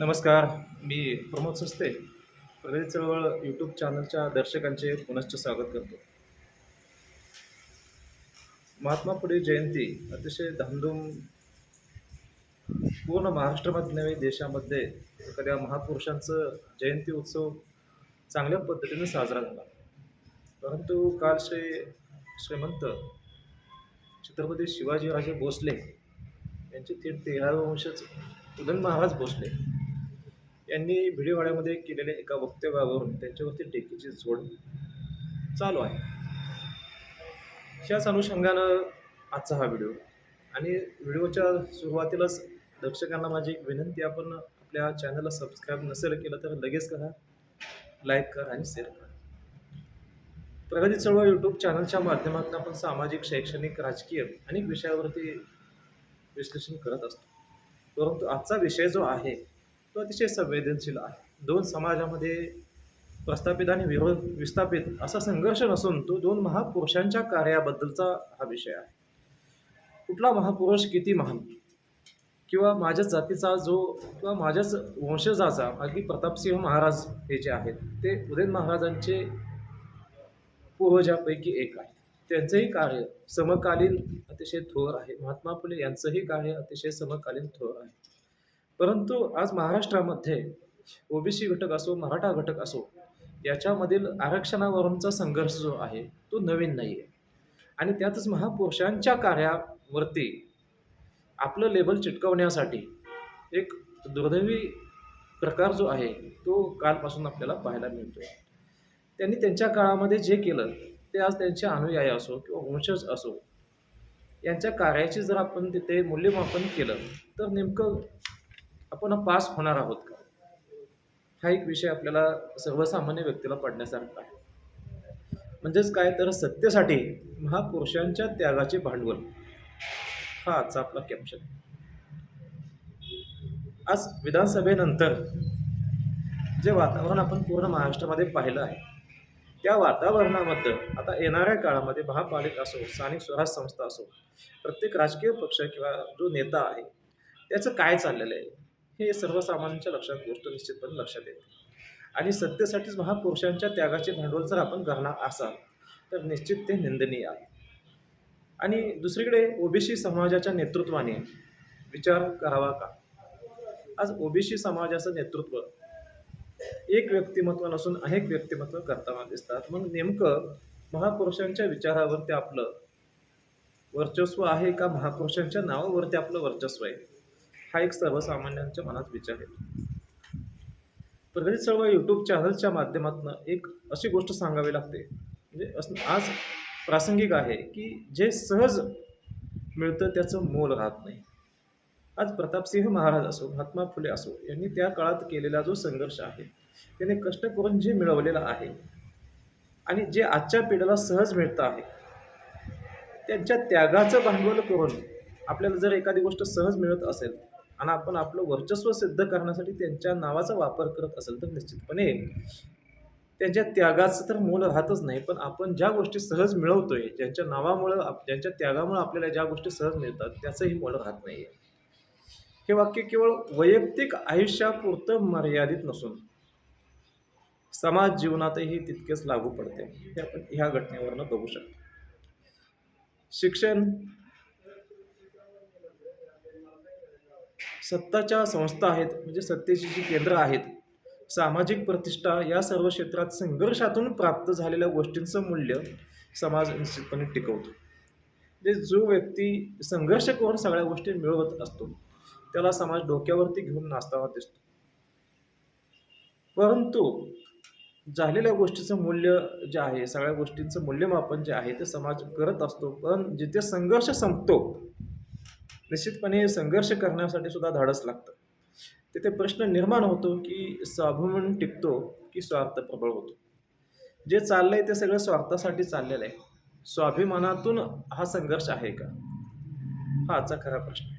नमस्कार मी प्रमोद सस्ते प्रगती चळवळ यूट्यूब चॅनलच्या दर्शकांचे पुनश्च स्वागत करतो. महात्मा फुले जयंती अतिशय धामधूम पूर्ण महाराष्ट्रामध्ये नव्हे देशामध्ये एखाद्या महापुरुषांचं जयंती उत्सव चांगल्या पद्धतीने साजरा झाला. परंतु काल श्री श्रीमंत छत्रपती शिवाजीराजे भोसले यांचे थेट तेरावे वंशज उदन महाराज भोसले यांनी भिडेवाड्यामध्ये केलेल्या एका वक्तव्यावरून त्यांच्यावरती टेकीची जोड चालू आहे. ह्याच अनुषंगानं आजचा हा व्हिडिओ आणि व्हिडिओच्या सुरुवातीलाच दर्शकांना माझी एक विनंती आपण आपल्या चॅनलला सबस्क्राईब नसेल केलं तर लगेच करा. लाईक करा आणि शेअर करा. प्रगती चळवळ यूट्यूब चॅनलच्या माध्यमातून आपण सामाजिक शैक्षणिक राजकीय अनेक विषयावरती विश्लेषण करत असतो. परंतु आजचा विषय जो आहे तो अतिशय संवेदनशील आहे. दोन समाजामध्ये प्रस्थापित आणि विरोध विस्थापित असा संघर्ष नसून तो दोन महापुरुषांच्या कार्याबद्दलचा हा विषय आहे. कुठला महापुरुष किती महान? किंवा माझ्याच जातीचा जो किंवा माझ्याच वंशजाचा अगदी प्रतापसिंह महाराज हे जे आहेत ते उदयन महाराजांचे पूर्वजापैकी एक आहे त्यांचंही कार्य समकालीन अतिशय थोर आहे. महात्मा फुले यांचंही कार्य अतिशय समकालीन थोर आहे. परंतु आज महाराष्ट्रामध्ये ओबीसी घटक असो मराठा घटक असो याच्यामधील आरक्षणावरूनचा संघर्ष जो आहे तो नवीन नाही आहे आणि त्यातच महापुरुषांच्या कार्यावरती आपलं लेबल चिटकवण्यासाठी एक दुर्दैवी प्रकार जो आहे तो कालपासून आपल्याला पाहायला मिळतो त्यांनी त्यांच्या काळामध्ये जे केलं ते आज त्यांचे अनुयायी असो किंवा वंशज असो यांच्या कार्याची जर आपण तिथे मूल्यमापन केलं तर नेमकं आपण पास होणार आहोत का? हा एक विषय आपल्याला सर्वसामान्य व्यक्तीला पडण्यासारखा आहे. म्हणजेच काय तर सत्तेसाठी महापुरुषांच्या त्यागाचे भांडवल. हा आजचा आपला कॅप्शन आज विधानसभेनंतर जे वातावरण आपण पूर्ण महाराष्ट्रामध्ये पाहिलं आहे त्या वातावरणामध्ये आता येणाऱ्या काळामध्ये महापालिका असो स्थानिक स्वराज संस्था असो प्रत्येक राजकीय पक्ष किंवा जो नेता आहे त्याचं काय चाललेलं आहे? हे सर्वसामान्यांच्या लक्षात गोष्ट निश्चितपणे लक्षात येते. आणि सत्तेसाठीच महापुरुषांच्या त्यागाचे भांडवल जर आपण करणार असाल तर निश्चित ते निंदनीय आहे. आणि दुसरीकडे ओबीसी समाजाच्या नेतृत्वाने विचार करावा का? आज ओबीसी समाजाचं नेतृत्व एक व्यक्तिमत्व नसून अनेक व्यक्तिमत्व करताना दिसतात. मग नेमकं महापुरुषांच्या विचारावरती आपलं वर्चस्व आहे का? महापुरुषांच्या नावावरती आपलं वर्चस्व आहे? हा एक सर्वसामान्यांच्या मनात विचार आहे. प्रगती चळवळ यूट्यूब चॅनलच्या माध्यमातून एक अशी गोष्ट सांगावी लागते. म्हणजे असं आज प्रासंगिक आहे की जे सहज मिळतं त्याचं मोल राहत नाही. आज प्रतापसिंह महाराज असो महात्मा फुले असो यांनी त्या काळात केलेला जो संघर्ष आहे त्याने कष्ट करून जे मिळवलेलं आहे आणि जे आजच्या पिढीला सहज मिळतं आहे त्यांच्या त्यागाचं भांडवल करून आपल्याला जर एखादी गोष्ट सहज मिळत असेल आणि आपण आपलं वर्चस्व सिद्ध करण्यासाठी त्यांच्या नावाचा वापर करत असेल तर निश्चितपणे त्यांच्या त्यागाचं तर मूल राहतच नाही पण आपण ज्या गोष्टी सहज मिळवतोय ज्यांच्या नावामुळं आप ज्यांच्या त्यागामुळं आपल्याला ज्या गोष्टी सहज मिळतात त्याचंही मूळ राहत नाही आहे हे वाक्य केवळ वैयक्तिक आयुष्यापुरतं मर्यादित नसून समाज जीवनातही तितकेच लागू पडते. हे आपण ह्या घटनेवरनं बघू शकतो. शिक्षण सत्ताच्या संस्था आहेत म्हणजे सत्तेची जी केंद्र आहेत सामाजिक प्रतिष्ठा या सर्व क्षेत्रात संघर्षातून प्राप्त झालेल्या गोष्टींचं मूल्य समाज निश्चितपणे टिकवतो. म्हणजे जो व्यक्ती संघर्ष करून सगळ्या गोष्टी मिळवत असतो त्याला समाज डोक्यावरती घेऊन नाचताना दिसतो. परंतु झालेल्या गोष्टीचं मूल्य जे आहे सगळ्या गोष्टींचं मूल्यमापन जे आहे ते समाज करत असतो. पण जिथे संघर्ष संपतो निश्चितपणे संघर्ष करण्यासाठी सुद्धा धाडस लागतं. तिथे प्रश्न निर्माण होतो की स्वाभिमान टिकतो की स्वार्थ प्रबळ होतो? जे चाललंय ते सगळं स्वार्थासाठी चाललेलं आहे. स्वाभिमानातून हा संघर्ष आहे का? हा आजचा खरा प्रश्न आहे.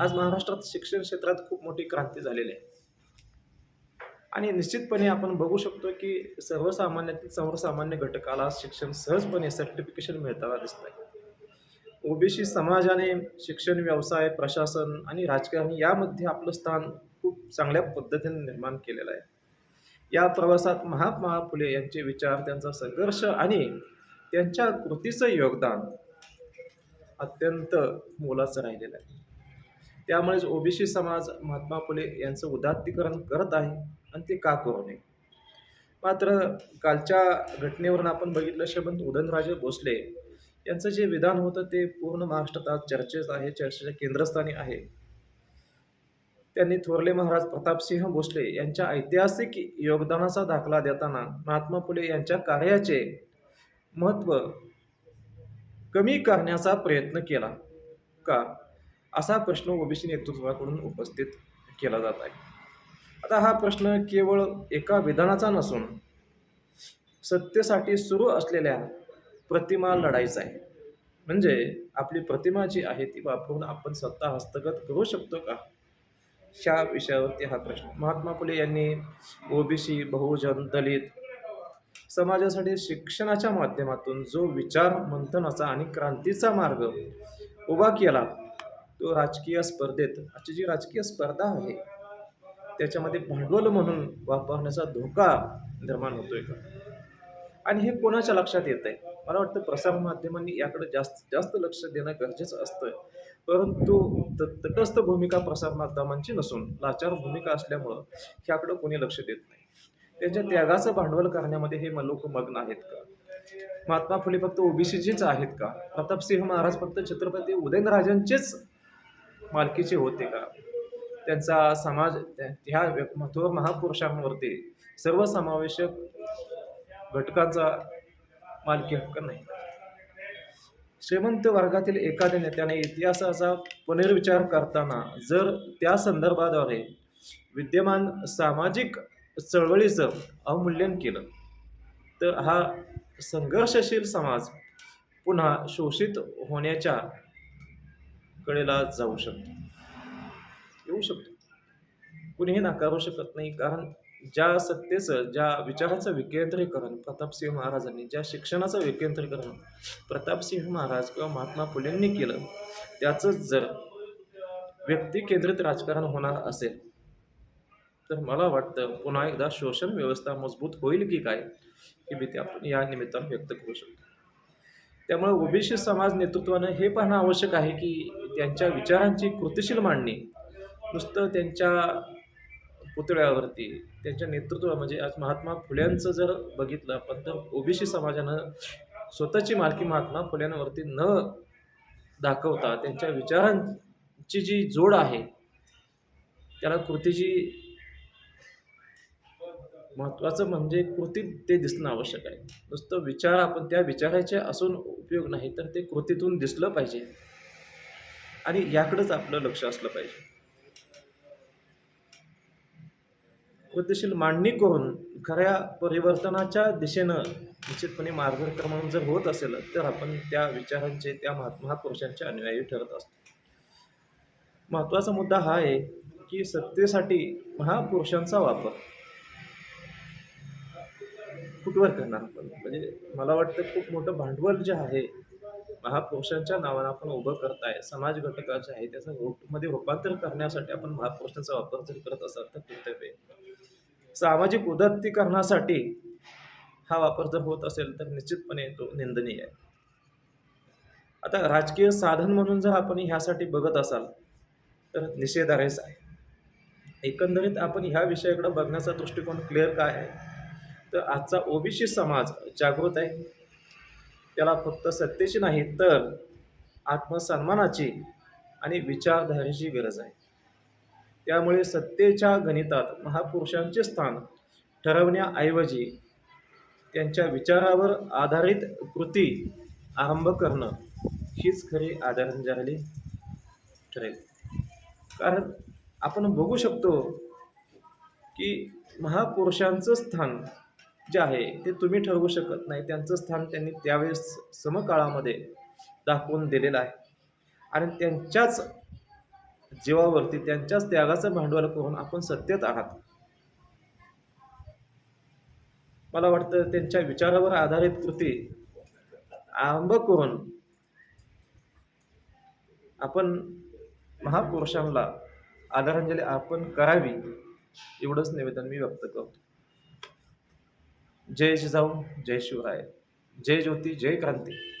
आज महाराष्ट्रात शिक्षण क्षेत्रात खूप मोठी क्रांती झालेली आहे. आणि निश्चितपणे आपण बघू शकतो की सर्वसामान्यातील सर्वसामान्य घटकाला शिक्षण सहजपणे सर्टिफिकेशन मिळताना दिसत आहे ओबीसी समाजाने शिक्षण व्यवसाय प्रशासन आणि राजकारण यामध्ये आपलं स्थान खूप चांगल्या पद्धतीने निर्माण केलेलं आहे. या प्रवासात महात्मा फुले यांचे विचार त्यांचा संघर्ष आणि त्यांच्या कृतीचं योगदान अत्यंत मोलाचं राहिलेलं आहे. त्यामुळेच ओबीसी समाज महात्मा फुले यांचं उदात्तीकरण करत आहे आणि ते का करू नये? मात्र कालच्या घटनेवरून आपण बघितलं श्रीमंत उदयनराजे भोसले यांचं जे विधान होतं ते पूर्ण महाराष्ट्रात आज चर्चेत आहे चर्चेच्या केंद्रस्थानी आहे. त्यांनी थोरले महाराज प्रतापसिंह भोसले यांच्या ऐतिहासिक योगदानाचा दाखला देताना महात्मा फुले यांच्या कार्याचे महत्त्व कमी करण्याचा प्रयत्न केला का? असा प्रश्न ओबीसी नेतृत्वाकडून उपस्थित केला जात आहे. आता हा प्रश्न केवळ एका विधानाचा नसून सत्तेसाठी सुरू असलेल्या प्रतिमा लढायचा आहे. म्हणजे आपली प्रतिमा जी आहे ती वापरून आपण सत्ता हस्तगत करू शकतो का? ह्या विषयावरती हा प्रश्न. महात्मा फुले यांनी ओबीसी बहुजन दलित समाजासाठी शिक्षणाच्या माध्यमातून जो विचार मंथनाचा आणि क्रांतीचा मार्ग उभा केला तो राजकीय स्पर्धेत आजची जी राजकीय स्पर्धा आहे त्याच्यामध्ये भांडवल म्हणून वापरण्याचा धोका निर्माण होतोय का? आणि हे कोणाच्या लक्षात येत आहे मला वाटतं प्रसारमाध्यमांनी याकडे जास्त जास्त लक्ष देणं गरजेचं असतं परंतु त- तटस्थ भूमिका प्रसारमाध्यमांची नसून लाचार भूमिका असल्यामुळं ह्याकडं कोणी लक्ष देत नाही. त्यांच्या त्यागाचं भांडवल करण्यामध्ये हे लोक मग्न आहेत का? महात्मा फुले फक्त ओबीसीचेच आहेत का? प्रतापसिंह महाराज फक्त छत्रपती उदयनराजांचेच मालकीचे होते का? त्यांचा समाज ह्या थोर महापुरुषांवरती सर्वसमावेशक घटकांचा मालकी हक्क नाही. श्रीमंत वर्गातील एखाद्या नेत्याने इतिहासाचा पुनर्विचार करताना जर त्या संदर्भाद्वारे विद्यमान सामाजिक चळवळीचं अवमूल्यन केलं तर हा संघर्षशील समाज पुन्हा शोषित होण्याच्या कडेला जाऊ शकतो. येऊ शकतो. कुणीही नाकारू शकत नाही कारण ज्या सत्तेचं ज्या विचाराचं विकेंद्रीकरण प्रतापसिंह महाराजांनी ज्या शिक्षणाचं विकेंद्रीकरण प्रतापसिंह महाराज किंवा महात्मा फुलेंनी केलं त्याचंच जर व्यक्ती केंद्रित राजकारण होणार असेल तर मला वाटतं पुन्हा एकदा शोषण व्यवस्था मजबूत होईल की काय ही भीती आपण या निमित्तानं व्यक्त करू शकतो. त्यामुळे ओबीसी समाज नेतृत्वानं हे पाहणं आवश्यक आहे की त्यांच्या विचारांची कृतिशील मांडणी नुसतं त्यांच्या पुतळ्यावरती. त्यांच्या नेतृत्व म्हणजे आज महात्मा फुल्यांचं जर बघितलं आपण तर ओबीसी समाजानं स्वतःची मालकी महात्मा फुल्यांवरती न दाखवता त्यांच्या विचारांची जी जोड आहे त्याला कृतीची महत्त्वाचं म्हणजे कृतीत ते दिसणं आवश्यक आहे. नुसतं विचार आपण त्या विचाराचे असून उपयोग नाही तर ते कृतीतून दिसलं पाहिजे. आणि याकडंच आपलं लक्ष असलं पाहिजे. कृतीशील मांडणी करून खऱ्या परिवर्तनाच्या दिशेनं निश्चितपणे मार्गक्रमण जर होत असेल तर आपण त्या विचारांचे त्या महात महापुरुषांचे अनुयायी ठरत असतो. महत्त्वाचा मुद्दा हा आहे की सत्तेसाठी महापुरुषांचा वापर. कुठवर करणार आपण? म्हणजे मला वाटतं खूप मोठं भांडवल जे आहे महापुरुषांच्या नावानं आपण उभं करताय समाज घटकाचे आहे त्याचं मध्ये रूपांतर करण्यासाठी आपण महापुरुषांचा वापर जर करत असाल तर कर्तव्य आहे. सामाजिक उदात्तीकरणासाठी हा वापर जर होत असेल तर निश्चितपणे तो निंदनीय आहे. आता राजकीय साधन म्हणून जर आपण ह्यासाठी बघत असाल तर निषेधार्हच आहे. एकंदरीत आपण ह्या विषयाकडे बघण्याचा दृष्टिकोन क्लिअर काय आहे? तर आजचा ओबीसी समाज जागृत आहे. त्याला फक्त सत्तेची नाही तर आत्मसन्मानाची आणि विचारधारेची गरज आहे. त्यामुळे सत्तेच्या गणितात महापुरुषांचे स्थान ठरवण्याऐवजी त्यांच्या विचारावर आधारित कृती आरंभ करणं हीच खरी आदरांजली ठरेल. कारण आपण बघू शकतो की महापुरुषांचं स्थान जे आहे ते तुम्ही ठरवू शकत नाही. त्यांचं स्थान त्यांनी त्यावेळेस समकाळामध्ये दाखवून दिलेलं आहे. आणि त्यांच्याच जीवावरती त्यांच्याच त्यागाचं भांडवल करून आपण सत्तेत आहात. मला वाटतं त्यांच्या विचारावर आधारित कृती आरंभ करून आपण महापुरुषांना आदरांजली आपण करावी एवढंच निवेदन मी व्यक्त करतो. जय जिजाऊ जय शिवराय जय ज्योती जय क्रांती.